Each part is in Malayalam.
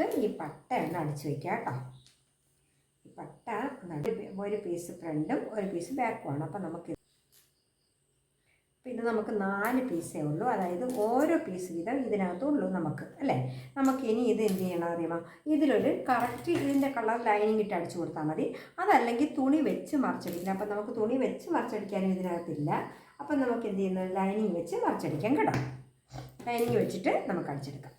നമുക്ക് ഈ പട്ട ഒന്ന് അടിച്ചു വയ്ക്കാം കേട്ടോ. ഈ പട്ട ഒരു പീസ് ഫ്രണ്ടും ഒരു പീസ് ബാക്കുമാണ് അപ്പോൾ നമുക്ക് പിന്നെ നമുക്ക് നാല് പീസേ ഉള്ളൂ. അതായത് ഓരോ പീസ് വീതം ഇതിനകത്തുള്ളൂ നമുക്ക് അല്ലേ? നമുക്ക് ഇനി ഇത് എന്ത് ചെയ്യണം അറിയുമോ? ഇതിലൊരു കറക്റ്റ് ഇതിന്റെ കളർ ലൈനിങ് ഇട്ട് അടിച്ചു കൊടുത്താൽ മതി. അതല്ലെങ്കിൽ തുണി വെച്ച് മറിച്ചടിക്കണം അപ്പം നമുക്ക് തുണി വെച്ച് മറിച്ചടിക്കാനും ഇതിനകത്തില്ല. അപ്പം നമുക്ക് എന്ത് ചെയ്യുന്നത്? ലൈനിങ് വെച്ച് മറിച്ചടിക്കാം കേട്ടോ. ലൈനിങ് വെച്ചിട്ട് നമുക്ക് അടിച്ചെടുക്കാം.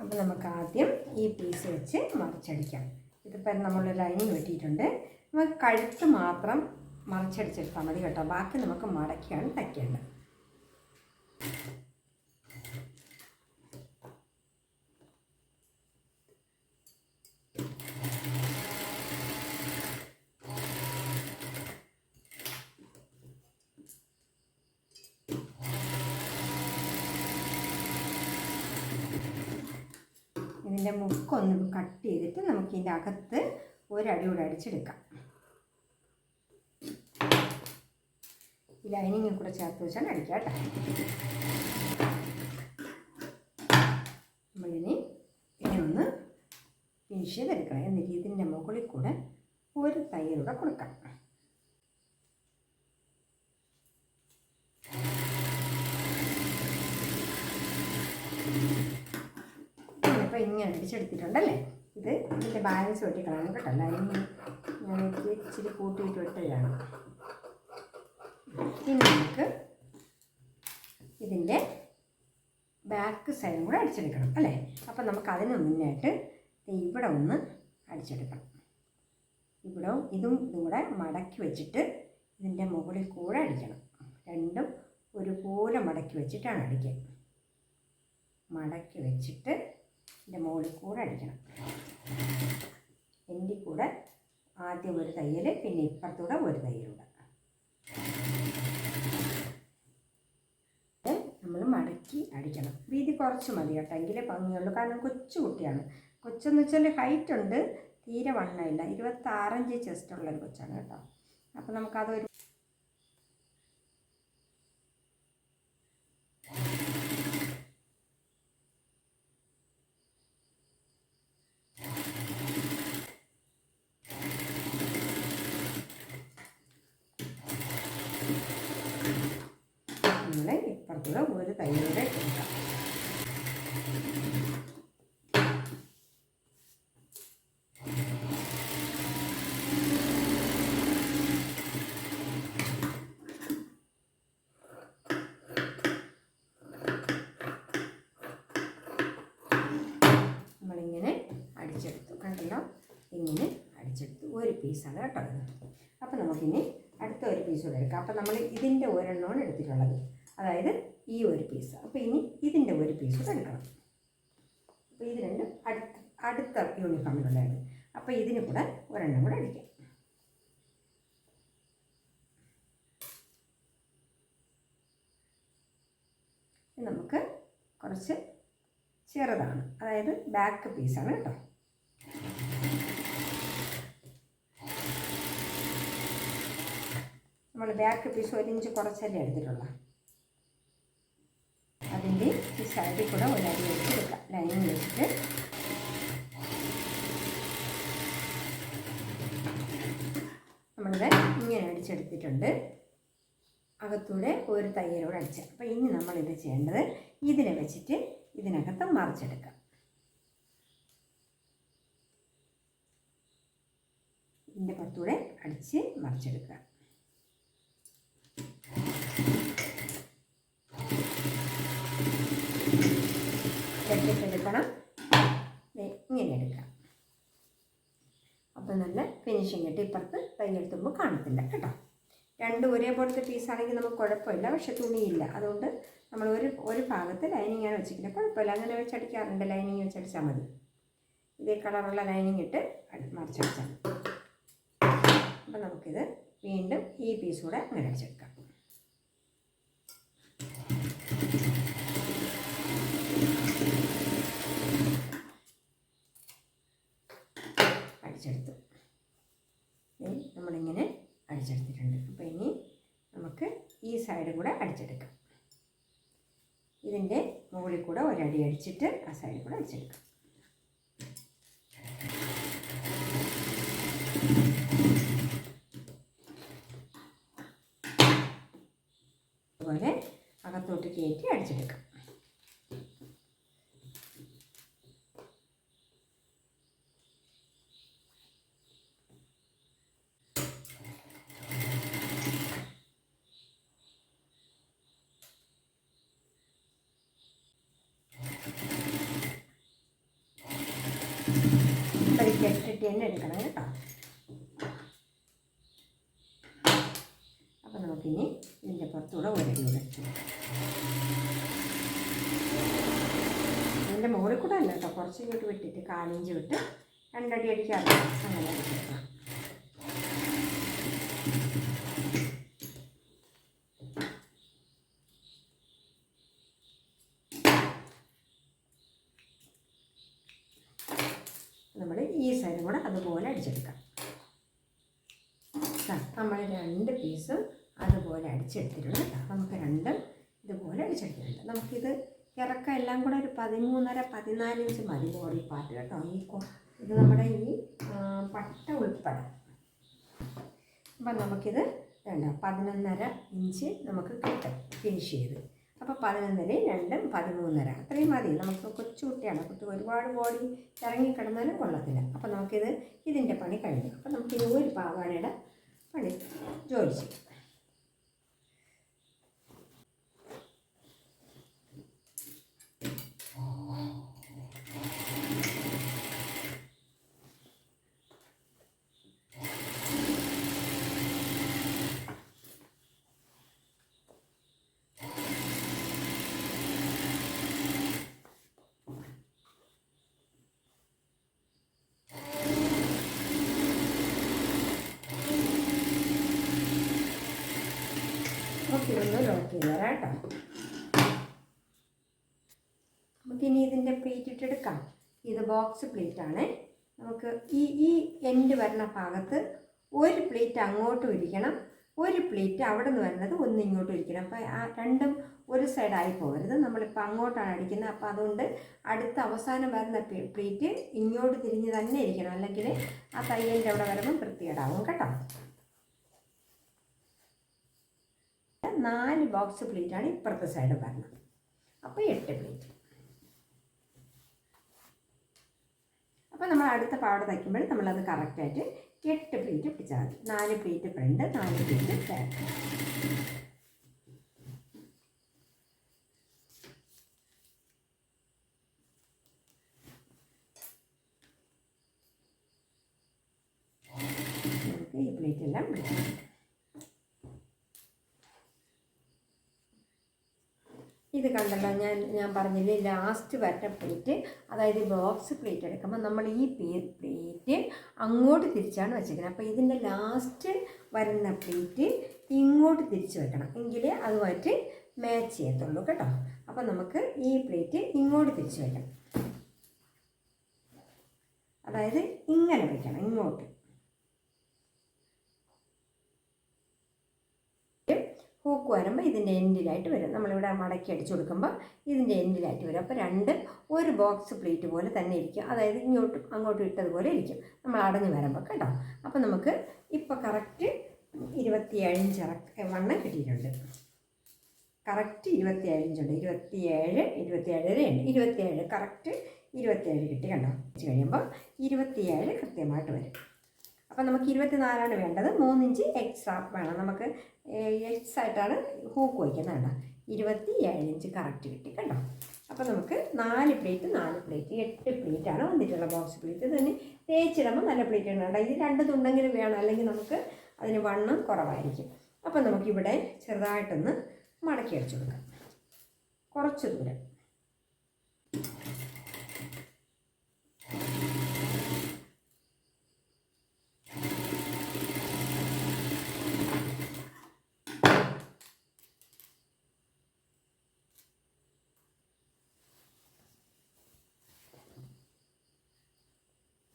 അപ്പോൾ നമുക്ക് ആദ്യം ഈ പീസ് വെച്ച് മറിച്ചടിക്കാം. ഇതിപ്പം നമ്മൾ ലൈനിങ് വെട്ടിയിട്ടുണ്ട്. നമുക്ക് കഴുത്ത് മാത്രം മറിച്ചടിച്ചെടുത്താൽ മതി കേട്ടോ. ബാക്കി നമുക്ക് മടക്കിയാണ് തയ്ക്കേണ്ടത്. ഇതിന്റെ മുക്കൊന്ന് കട്ട് ചെയ്തിട്ട് നമുക്ക് ഇതിന്റെ അകത്ത് ഒരടി കൂടെ അടിച്ചെടുക്കാം. ഈ ലൈനിങ്ങും കൂടെ ചേർത്ത് വെച്ചാൽ അടിക്കാം നമ്മളിനി ഇനി ഒന്ന് ഫിനിഷ് ചെയ്തെടുക്കണം. എന്നിട്ട് ഇതിന്റെ മുകളിൽ കൂടെ ഒരു തയ്യലൂടെ കൊടുക്കാം ഇപ്പോൾ ഇങ്ങനെ അടിച്ചെടുത്തിട്ടുണ്ടല്ലേ? ഇത് ഇതിന്റെ ബാലൻസ് വെട്ടിക്കളാണ് കേട്ടോ. ലൈനിങ് ഞാൻ ഇച്ചിരി കൂട്ടിയിട്ട് വെട്ടുകയാണ് ഇനി നമുക്ക് ഇതിന്റെ ബാക്ക് സൈഡും കൂടെ അടിച്ചെടുക്കണം അല്ലേ? അപ്പം നമുക്ക് അതിന് മുന്നായിട്ട് ഇവിടെ ഒന്ന് അടിച്ചെടുക്കണം. ഇവിടെ ഇതും ഇതും കൂടെ മടക്കി വെച്ചിട്ട് ഇതിന്റെ മുകളിൽ കൂടെ അടിക്കണം. രണ്ടും ഒരുപോലെ മടക്കി വെച്ചിട്ടാണ് അടിക്കുക. മടക്കി വെച്ചിട്ട് ഇതിന്റെ മുകളിൽ കൂടെ അടിക്കണം. എന്റെ കൂടെ ആദ്യം ഒരു തയ്യൽ പിന്നെ ഇപ്പുറത്തൂടെ ഒരു തയ്യലൂടെ നമ്മൾ മടക്കി അടിക്കണം. വീതി കുറച്ച് മതി കേട്ടോ എങ്കിലേ ഭംഗിയുള്ളൂ. കാരണം കൊച്ചു കുട്ടിയാണ്. കൊച്ചെന്ന് വെച്ചാൽ ഹൈറ്റ് ഉണ്ട് തീരെ വണ്ണമില്ല. ഇരുപത്താറഞ്ച് ചെസ്റ്റ് ഉള്ളൊരു കൊച്ചാണ് കേട്ടോ. അപ്പോൾ നമുക്കതൊരു നമ്മൾ ഇപ്പുറത്തൂടെ ഒരു തൈയുടെ കൊടുക്കാം നമ്മളിങ്ങനെ അടിച്ചെടുത്തു. കണ്ടല്ലോ? ഇങ്ങനെ അടിച്ചെടുത്തു. ഒരു പീസാണ് കേട്ടോ അപ്പോൾ നമുക്കിനി അടുത്ത ഒരു പീസ് കൂടെ എടുക്കാം. അപ്പോൾ നമ്മൾ ഇതിന്റെ ഒരെണ്ണമാണ് എടുത്തിട്ടുള്ളത്. അതായത് ഈ ഒരു പീസ് അപ്പോൾ ഇനി ഇതിന്റെ ഒരു പീസ് എടുക്കണം. അപ്പോൾ ഇത് രണ്ട് അടുത്ത അടുത്ത യൂണിഫോമിലുള്ളതാണ് അപ്പോൾ ഇതിന് കൂടെ ഒരെണ്ണം കൂടെ അടിക്കാം. നമുക്ക് കുറച്ച് ചെറുതാണ്. അതായത് ബാക്ക് പീസാണ് കേട്ടോ. നമ്മൾ ബാക്ക് പീസ് ഒരു ഇഞ്ച് കുറച്ചല്ലേ എടുത്തിട്ടുള്ള. സൈഡിൽ കൂടെ ഒരു വെച്ച് കൊടുക്കാം വെച്ചിട്ട്. നമ്മളിത് ഇങ്ങനെ അടിച്ചെടുത്തിട്ടുണ്ട്. അകത്തൂടെ ഒരു തയ്യലോട് അടിച്ച. അപ്പോൾ ഇനി നമ്മളിത് ചെയ്യേണ്ടത് ഇതിനെ വെച്ചിട്ട് ഇതിനകത്ത് മറിച്ചെടുക്കാം. ഇതിന്റെ പുറത്തൂടെ അടിച്ച് മറിച്ചെടുക്കുക എടുത്തിട്ടെടുക്കണം ദേ ഇങ്ങനെ എടുക്കാം അപ്പോൾ നല്ല ഫിനിഷിങ് കിട്ടി ഇപ്പുറത്ത് തയ്യെടുത്തുമ്പോൾ കാണത്തില്ല കേട്ടോ. രണ്ടും ഒരേപോലത്തെ പീസാണെങ്കിൽ നമുക്ക് കുഴപ്പമില്ല പക്ഷേ തുണിയില്ല. അതുകൊണ്ട് നമ്മൾ ഒരു ഒരു ഭാഗത്ത് ആണ് വെച്ചിരിക്കുന്നത്. കുഴപ്പമില്ല അങ്ങനെ വെച്ചടിക്കാറുണ്ട് ലൈനിങ് വെച്ചടിച്ചാൽ മതി. ഇതേ കളറുള്ള ലൈനിങ് ഇട്ട് മറിച്ചടിച്ചാൽ അപ്പം നമുക്കിത് വീണ്ടും ഈ പീസ് കൂടെ അങ്ങനെ അടിച്ചെടുക്കാം. ഈ സൈഡും കൂടെ അടിച്ചെടുക്കാം. ഇതിന്റെ മുകളിൽ കൂടെ ഒരടി അടിച്ചിട്ട് ആ സൈഡിൽ കൂടെ അടിച്ചെടുക്കാം. അതുപോലെ അകത്തോട്ട് കയറ്റി അടിച്ചെടുക്കാം. നമുക്കിനി ഇതിന്റെ പുറത്തൂടെ ഒരടി കൂടെ അതിന്റെ മുകളിൽ കൂടെ അല്ല കേട്ടോ കുറച്ച് ഇങ്ങോട്ട് വിട്ടിട്ട് കാലിഞ്ച് വിട്ട് രണ്ടടി അടിക്കാറില്ല അങ്ങനെ നമ്മൾ ഈ സൈഡും കൂടെ അതുപോലെ അടിച്ചെടുക്കാം. നമ്മൾ രണ്ട് പീസും അതുപോലെ അടിച്ചെടുത്തിട്ടുണ്ട് നമുക്ക് രണ്ടും ഇതുപോലെ അടിച്ചെടുത്തിട്ടുണ്ട്. നമുക്കിത് ഇറക്കം എല്ലാം കൂടെ ഒരു പതിമൂന്നര പതിനാല് ഇഞ്ച് മതി ബോഡി പാർട്ട് കേട്ടോ. ഈ ഇത് നമ്മുടെ ഈ പട്ട ഉൾപ്പെടെ. അപ്പം നമുക്കിത് വേണ്ട പതിനൊന്നര ഇഞ്ച് നമുക്ക് കിട്ടും ഫിനിഷ് ചെയ്ത്. അപ്പോൾ പതിനൊന്നരയും രണ്ടും പതിമൂന്നര. അത്രയും മതി. നമുക്ക് കൊച്ചു കുട്ടിയാണ്. കുട്ടി ഒരുപാട് ബോഡി ഇറങ്ങിക്കിടന്നാലും കൊള്ളത്തില്ല. അപ്പോൾ നമുക്കിത് ഇതിന്റെ പണി കഴിഞ്ഞു. അപ്പോൾ നമുക്കിത് ഒരു പാവാടയുടെ പണി ജോലി ചെയ്യും. നമുക്ക് ഇതൊന്ന് ലോക്ക് ചെയ്ത് തരാം കേട്ടോ നമുക്കിനി ഇതിന്റെ പ്ലേറ്റ് ഇട്ടെടുക്കാം ഇത് ബോക്സ് നമുക്ക് ഈ ഈ എൻഡ് വരുന്ന ഭാഗത്ത് ഒരു പ്ലേറ്റ് അങ്ങോട്ടും ഇരിക്കണം. ഒരു പ്ലേറ്റ് അവിടെ നിന്ന് വരുന്നത് ഒന്ന് ഇങ്ങോട്ടും ഇരിക്കണം. അപ്പോൾ ആ രണ്ടും ഒരു സൈഡായി പോകരുത്. നമ്മളിപ്പോൾ അങ്ങോട്ടാണ് അടിക്കുന്നത്. അപ്പോൾ അതുകൊണ്ട് അടുത്ത അവസാനം വരുന്ന പ്ലേറ്റ് ഇങ്ങോട്ട് തിരിഞ്ഞ് തന്നെ ഇരിക്കണം. അല്ലെങ്കിൽ ആ തയ്യലിന്റെ അവിടെ വരുമ്പം വൃത്തികേടാവും കേട്ടോ. നാല് ബോക്സ് പ്ലേറ്റ് ആണ് ഇപ്പുറത്തെ സൈഡ് വരണം അപ്പോൾ എട്ട് പ്ലേറ്റ് അപ്പോൾ നമ്മൾ അടുത്ത പാവട തയ്ക്കുമ്പോൾ നമ്മളത് കറക്റ്റായിട്ട് എട്ട് പ്ലേറ്റ് പിടിച്ചാൽ മതി. നാല് പ്ലേറ്റ് ഫ്രണ്ട് നാല് പ്ലേറ്റ് ബാക്ക് നമുക്ക് ഈ പ്ലേറ്റ് എല്ലാം പിടിക്കാം ഇത് കണ്ടല്ലോ ഞാൻ ഞാൻ പറഞ്ഞില്ലേ ലാസ്റ്റ് വരുന്ന പ്ലേറ്റ് അതായത് ബോക്സ് പ്ലേറ്റ് എടുക്കുമ്പോൾ നമ്മൾ ഈ പ്ലേറ്റ് അങ്ങോട്ട് തിരിച്ചാണ് വെച്ചിരിക്കുന്നത്. അപ്പോൾ ഇതിന്റെ ലാസ്റ്റ് വരുന്ന പ്ലേറ്റ് ഇങ്ങോട്ട് തിരിച്ച് വെക്കണം. എങ്കിലേ അതുമായിട്ട് മാച്ച് ചെയ്യത്തുള്ളൂ കേട്ടോ. അപ്പോൾ നമുക്ക് ഈ പ്ലേറ്റ് ഇങ്ങോട്ട് തിരിച്ച് വെക്കണം അതായത് ഇങ്ങനെ വെക്കണം ഇങ്ങോട്ട്. ഹൂക്ക് വരുമ്പോൾ ഇതിന്റെ എൻഡിലായിട്ട് വരും. നമ്മളിവിടെ മടക്കി അടിച്ചു കൊടുക്കുമ്പോൾ ഇതിന്റെ എൻഡിലായിട്ട് വരും. അപ്പോൾ രണ്ട് ഒരു ബോക്സ് പ്ലേറ്റ് പോലെ തന്നെ ഇരിക്കും. അതായത് ഇങ്ങോട്ടും അങ്ങോട്ടും ഇട്ടതുപോലെ ഇരിക്കും. നമ്മൾ അടഞ്ഞു വരുമ്പോൾ കേട്ടോ. അപ്പോൾ നമുക്ക് ഇപ്പോൾ കറക്റ്റ് ഇരുപത്തിയേഴ് ഇഞ്ച് ഇറക്ക വണ്ണം കിട്ടിയിട്ടുണ്ട് കറക്റ്റ് ഇരുപത്തിയേഴ് ഇഞ്ചുണ്ട് ഇരുപത്തിയേഴ് ഇരുപത്തിയേഴരയുണ്ട് ഇരുപത്തിയേഴ് കറക്റ്റ് ഇരുപത്തിയേഴ് കിട്ടി കണ്ടോ? വെച്ച് കഴിയുമ്പോൾ ഇരുപത്തിയേഴ് കൃത്യമായിട്ട് വരും. അപ്പോൾ നമുക്ക് ഇരുപത്തിനാലാണ് വേണ്ടത്. മൂന്നിഞ്ച് എക്സ്ട്രാ വേണം. നമുക്ക് എക്സ് ആയിട്ടാണ് ഹൂക്ക് വയ്ക്കുന്നത് വേണ്ട ഇരുപത്തി ഏഴിഞ്ച് കറക്റ്റ് കിട്ടി കേട്ടോ അപ്പോൾ നമുക്ക് നാല് പ്ലേറ്റ് നാല് പ്ലേറ്റ് എട്ട് പ്ലേറ്റാണ് വന്നിട്ടുള്ള ബോക്സ് പ്ലേറ്റ് തന്നെ തേച്ചിടുമ്പോൾ നല്ല പ്ലേറ്റ് ഉണ്ട് ഇത് രണ്ട് തുണ്ടെങ്കിലും വേണം. അല്ലെങ്കിൽ നമുക്ക് അതിന് വണ്ണം കുറവായിരിക്കും. അപ്പോൾ നമുക്കിവിടെ ചെറുതായിട്ടൊന്ന് മടക്കി അടിച്ചു കൊടുക്കാം. കുറച്ച് ദൂരം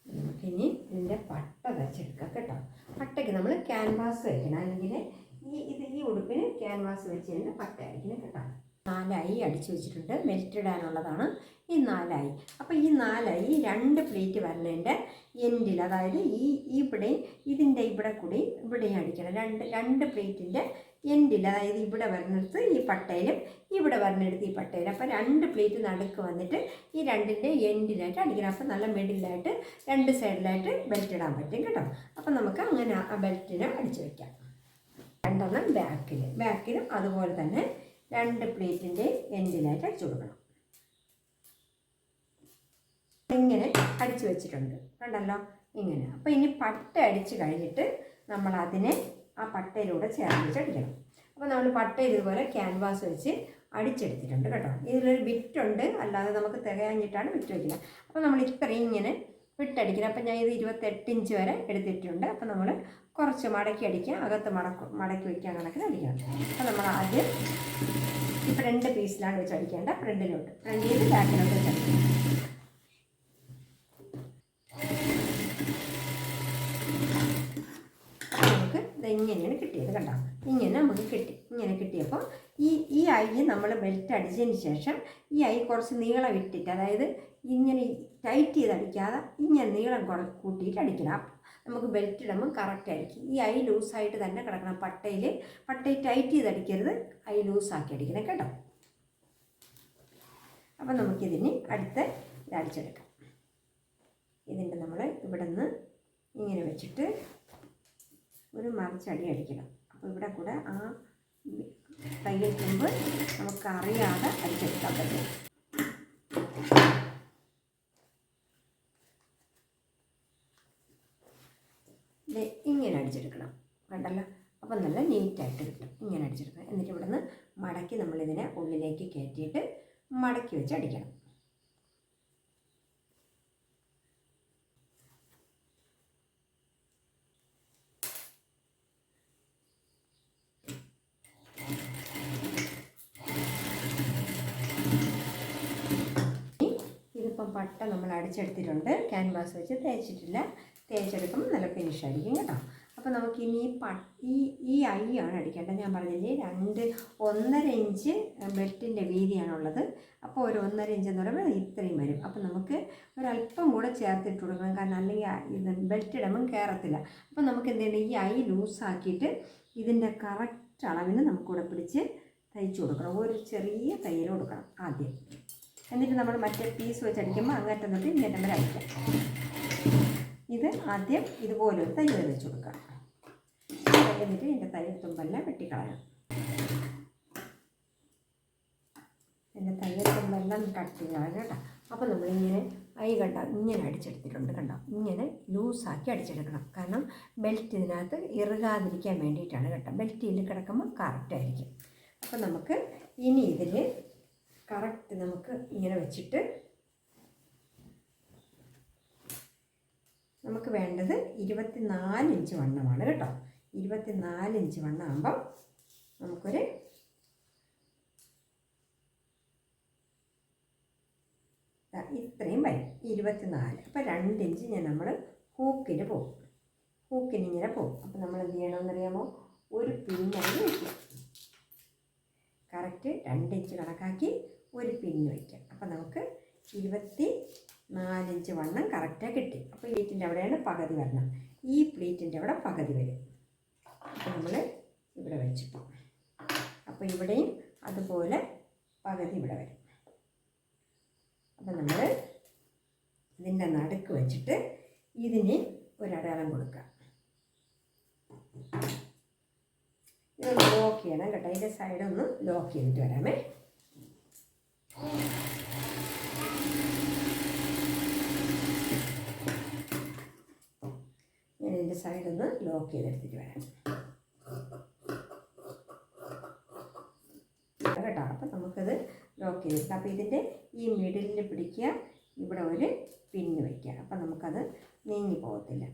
നമുക്കിനി ഇതിന്റെ പട്ട വെച്ചെടുക്കാം കേട്ടോ പട്ടയ്ക്ക് നമ്മൾ ക്യാൻവാസ് വെക്കണം. അല്ലെങ്കിൽ ഈ ഇത് ഈ ഉടുപ്പിന് ക്യാൻവാസ് വെച്ച് തന്നെ പട്ടായിരിക്കണം കേട്ടോ. നാലായി അടിച്ചു വെച്ചിട്ടുണ്ട്. മെൽറ്റ് ഇടാനുള്ളതാണ് ഈ നാലായി. അപ്പോൾ ഈ നാലായി രണ്ട് പ്ലേറ്റ് വരണേന്റെ എൻഡിൽ അതായത് ഈ ഈ ഇവിടെ ഇതിന്റെ ഇവിടെ കൂടി ഇവിടെയും അടിക്കണം. രണ്ട് രണ്ട് പ്ലേറ്റിന്റെ എൻഡിൽ അതായത് ഇവിടെ വരുന്നിടത്ത് ഈ പട്ടയിലും ഇവിടെ വരുന്നിടത്ത് ഈ പട്ടയിലും അപ്പോൾ രണ്ട് പ്ലേറ്റ് നടുക്ക് വന്നിട്ട് ഈ രണ്ടിന്റെ എൻഡിലായിട്ട് അടിക്കണം. അപ്പോൾ നല്ല മിഡിലായിട്ട് രണ്ട് സൈഡിലായിട്ട് ബെൽറ്റ് ഇടാൻ പറ്റും കേട്ടോ. അപ്പോൾ നമുക്ക് അങ്ങനെ ആ ബെൽറ്റിനെ അടിച്ച് വയ്ക്കാം രണ്ടെണ്ണം ബാക്കിൽ ബാക്കിലും അതുപോലെ തന്നെ രണ്ട് പ്ലേറ്റിന്റെ എൻഡിലായിട്ട് അടിച്ചു കൊടുക്കണം. ഇങ്ങനെ അടിച്ചു വെച്ചിട്ടുണ്ട്. കണ്ടല്ലോ? ഇങ്ങനെ. അപ്പോൾ ഇനി പട്ട അടിച്ച് കഴിഞ്ഞിട്ട് നമ്മൾ അതിനെ ആ പട്ടയിലൂടെ ചേർത്ത് അടിക്കണം അപ്പോൾ നമ്മൾ പട്ട ഇതുപോലെ ക്യാൻവാസ് വെച്ച് അടിച്ചെടുത്തിട്ടുണ്ട് കേട്ടോ. ഇതിലൊരു ബിറ്റുണ്ട് അല്ലാതെ നമുക്ക് തികയാഞ്ഞിട്ടാണ് ബിറ്റ് വയ്ക്കുന്നത് അപ്പോൾ നമ്മൾ ഇത്രയും ഇങ്ങനെ വിട്ടടിക്കണം. അപ്പോൾ ഞാൻ ഇത് ഇരുപത്തെട്ട് ഇഞ്ച് വരെ എടുത്തിട്ടുണ്ട്. അപ്പോൾ നമ്മൾ കുറച്ച് മടക്കി അടിക്കുക അകത്ത് മടക്ക് മടക്കി വയ്ക്കാൻ കണക്കിന് അടിക്കണം അപ്പോൾ നമ്മൾ ആദ്യം ഫ്രണ്ട് പീസിലാണ് വെച്ച് അടിക്കേണ്ട ഫ്രണ്ടിലോട്ട് ഫ്രണ്ടിൽ ബാക്കിലോട്ട് വെച്ച് അടിക്കണം അപ്പോൾ നമുക്ക് ഇത് ഇങ്ങനെയാണ് കിട്ടിയത് കണ്ടോ. ഇങ്ങനെ നമുക്ക് കിട്ടി. ഇങ്ങനെ കിട്ടിയപ്പോൾ ഈ ഈ ഐ നമ്മൾ ബെൽറ്റ് അടിച്ചതിന് ശേഷം ഈ ഐ കുറച്ച് നീളം ഇട്ടിട്ട് അതായത് ഇങ്ങനെ ടൈറ്റ് ചെയ്ത് അടിക്കാതെ ഇങ്ങനെ നീളം കുറ കൂട്ടിയിട്ട് അടിക്കണം. നമുക്ക് ബെൽറ്റ് ഇടുമ്പോൾ കറക്റ്റ് ആയിരിക്കും. ഈ ഐ ലൂസായിട്ട് തന്നെ കിടക്കണം. പട്ടയിൽ പട്ടയിൽ ടൈറ്റ് ചെയ്ത് അടിക്കരുത്. ഐ ലൂസാക്കി അടിക്കണം കേട്ടോ. അപ്പം നമുക്കിതിന് അടുത്ത ഇത് അടിച്ചെടുക്കാം. ഇതിന്റെ നമ്മൾ ഇവിടെ നിന്ന് ഇങ്ങനെ വെച്ചിട്ട് ഒരു മറിച്ചടി അടിക്കണം. അപ്പോൾ ഇവിടെ കൂടെ ആ തയ്യൽ തുമ്പ് നമുക്ക് അറിയാതെ അടിച്ചെടുക്കാൻ പറ്റും. ഇങ്ങനെ അടിച്ചെടുക്കണം. കണ്ടല്ലോ? അപ്പം നല്ല നീറ്റായിട്ട് കിട്ടും. ഇങ്ങനെ അടിച്ചെടുക്കണം. എന്നിട്ട് ഇവിടുന്ന് മടക്കി നമ്മളിതിനെ ഉള്ളിലേക്ക് കയറ്റിയിട്ട് മടക്കി വെച്ച് അടിക്കണം ഇതിപ്പം പട്ട നമ്മൾ അടിച്ചെടുത്തിട്ടുണ്ട്. ക്യാൻവാസ് വെച്ച് തേച്ചിട്ടില്ല. തേച്ചെടുക്കുമ്പോൾ നല്ല ഫിനിഷ് ആയിരിക്കും കേട്ടോ. അപ്പോൾ നമുക്ക് ഇനി ഈ ഈ ഐ ആണ് അടിക്കേണ്ടത്. ഞാൻ പറഞ്ഞില്ലേ രണ്ട് ഒന്നര ഇഞ്ച് ബെൽറ്റിന്റെ വീതിയാണുള്ളത് അപ്പോൾ ഒരു ഒന്നര ഇഞ്ച് എന്ന് പറയുമ്പോൾ ഇത്രയും വരും. അപ്പോൾ നമുക്ക് ഒരല്പം കൂടെ ചേർത്തിട്ട് കൊടുക്കണം. കാരണം അല്ലെങ്കിൽ ഇത് ബെൽറ്റ് ഇടുമ്പം കയറത്തില്ല അപ്പോൾ നമുക്ക് എന്ത് ചെയ്യണം? ഈ ഐ ലൂസാക്കിയിട്ട് ഇതിന്റെ കറക്റ്റ് അളവിന് നമുക്കിവിടെ പിടിച്ച് തയ്ച്ചു കൊടുക്കണം. ഒരു ചെറിയ തയ്യൽ കൊടുക്കണം ആദ്യം. എന്നിട്ട് നമ്മൾ മറ്റേ പീസ് വെച്ചടിക്കുമ്പോൾ അങ്ങനത്തെ തൊട്ട് ഇങ്ങേറ്റം വരെ അടിക്കാം ഇത് ആദ്യം ഇതുപോലെ ഒരു തൈ വെച്ച് കൊടുക്കാം. എന്നിട്ട് ഇതിന്റെ തൈ തുമ്പെല്ലാം വെട്ടിക്കളയാം. എന്റെ തൈ തുമ്പെല്ലാം കട്ട് ചെയ്യണം കേട്ടോ. അപ്പോൾ നമ്മളിങ്ങനെ ഐ കണ്ട? ഇങ്ങനെ അടിച്ചെടുത്തിട്ടുണ്ട് കണ്ടോ? ഇങ്ങനെ ലൂസാക്കി അടിച്ചെടുക്കണം. കാരണം ബെൽറ്റ് ഇതിനകത്ത് ഇറുകാതിരിക്കാൻ വേണ്ടിയിട്ടാണ് കേട്ടോ. ബെൽറ്റിൽ കിടക്കുമ്പോൾ കറക്റ്റായിരിക്കും അപ്പോൾ നമുക്ക് ഇനി ഇതിൽ കറക്റ്റ് നമുക്ക് ഇങ്ങനെ വെച്ചിട്ട് നമുക്ക് വേണ്ടത് ഇരുപത്തിനാല് ഇഞ്ച് വണ്ണമാണ് കേട്ടോ. ഇരുപത്തിനാല് ഇഞ്ച് വണ്ണമാകുമ്പം നമുക്കൊരു ഇത്രയും വരും. ഇരുപത്തിനാല്. അപ്പോൾ രണ്ട് ഇഞ്ച് ഞാൻ നമ്മൾ ഹൂക്കിന് പോകും. ഹൂക്കിന് ഇങ്ങനെ പോകും. അപ്പോൾ നമ്മൾ എന്ത് ചെയ്യണമെന്നറിയാമോ? ഒരു പിന്നായി വയ്ക്കുക കറക്റ്റ് രണ്ട് ഇഞ്ച് കണക്കാക്കി ഒരു പിന്ന് വയ്ക്കാം. അപ്പോൾ നമുക്ക് ഇരുപത്തി നാലിഞ്ച് വണ്ണം കറക്റ്റായി കിട്ടി. അപ്പോൾ പ്ലീറ്റിന്റെ അവിടെയാണ് പകുതി വരണം. ഈ പ്ലീറ്റിന്റെ അവിടെ പകുതി വരും. അപ്പോൾ നമ്മൾ ഇവിടെ വെച്ചിട്ടു അപ്പോൾ ഇവിടെയും അതുപോലെ പകുതി ഇവിടെ വരും. അപ്പോൾ നമ്മൾ ഇതിന്റെ നടുക്ക് വെച്ചിട്ട് ഇതിന് ഒരടയാളം കൊടുക്കുക ഇതൊന്ന് ലോക്ക് ചെയ്യണം കേട്ടോ. അതിന്റെ ഒന്ന് ലോക്ക് ചെയ്തിട്ട് വരാമേ. ഞാൻ ഇതിന്റെ ഒന്ന് ലോക്ക് ചെയ്തെടുത്തിട്ട് വരാം. കേട്ടോ. അപ്പം നമുക്കത് ലോക്ക് ചെയ്തിട്ട് അപ്പോൾ ഇതിന്റെ ഈ മിഡിലിൽ പിടിക്കുക. ഇവിടെ ഒരു പിന്ന് വയ്ക്കുക. അപ്പം നമുക്കത് നീങ്ങി പോകത്തില്ല.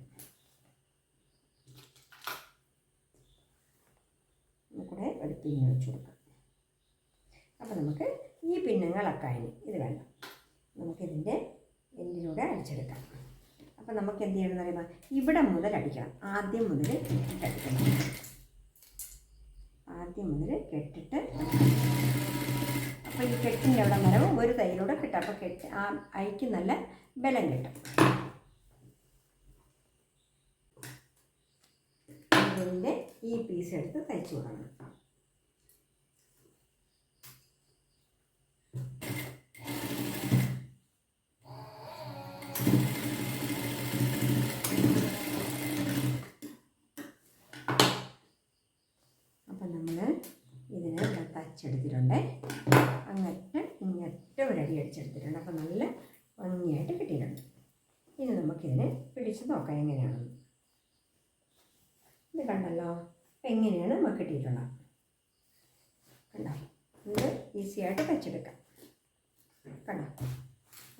പിന്ന് വെച്ച് കൊടുക്കാം. അപ്പോൾ നമുക്ക് ഈ പിന്നങ്ങളൊക്കെ അതിന് ഇത് വേണം നമുക്കിതിന്റെ എല്ലിലൂടെ അടിച്ചെടുക്കാം. അപ്പോൾ നമുക്ക് എന്ത് ചെയ്യണം എന്ന് പറയുമ്പോൾ ഇവിടെ മുതൽ അടിക്കണം. ആദ്യം മുതൽ കെട്ടിട്ടടിക്കണം ആദ്യം മുതൽ കെട്ടിട്ട് അപ്പോൾ ഈ കെട്ടിന്റെ അവിടെ മരവും ഒരു തൈയിലൂടെ കിട്ടും. അപ്പോൾ കെട്ട് ആ അയക്ക് നല്ല ബലം കിട്ടും. ഈ പീസ് എടുത്ത് തയ്ച്ചു കൊടുക്കണം അപ്പം നമ്മൾ ഇതിനെ ഇവിടെ തച്ചെടുത്തിട്ടുണ്ട് അങ്ങോട്ട് ഒരടി അപ്പം നല്ല ഭംഗിയായിട്ട് കിട്ടിയിട്ടുണ്ട്. ഇനി നമുക്കിതിനെ പിടിച്ച് നോക്കാം എങ്ങനെയാണെന്ന്. ഇത് കണ്ടല്ലോ? എങ്ങനെയാണ് നമുക്ക് കിട്ടിയിട്ടുള്ളത്? കണ്ടോ? ഇത് ഈസിയായിട്ട് തയ്ച്ചെടുക്കാം കണ്ടോ?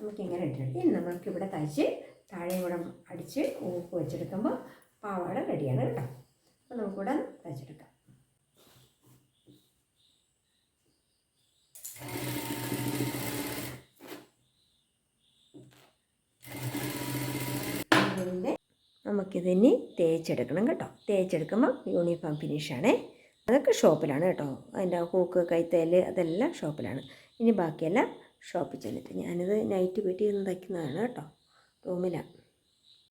നമുക്ക് നമുക്കിങ്ങനെ ഇട്ടിട്ട് ഇനി നമുക്കിവിടെ തയ്ച്ച് താഴെ കൂടെ അടിച്ച് ഊക്ക് വെച്ചെടുക്കുമ്പോൾ പാവാട റെഡിയാണ് കേട്ടോ. അപ്പോൾ നമുക്കിവിടെ തയ്ച്ചെടുക്കാം ഇതിന്റെ നമുക്കിതിനി തേച്ചെടുക്കണം കേട്ടോ. തേച്ചെടുക്കുമ്പോൾ യൂണിഫോം ഫിനിഷാണേ അതൊക്കെ ഷോപ്പിലാണ് കേട്ടോ. അതിന്റെ ഹൂക്ക് കൈത്തേൽ അതെല്ലാം ഷോപ്പിലാണ്. ഇനി ബാക്കിയെല്ലാം ഷോപ്പിൽ ചെന്നിട്ട് ഞാനിത് നൈറ്റ് വീട്ടിൽ നിന്ന് തയ്ക്കുന്നതാണ് കേട്ടോ. റൂമിലാണ്.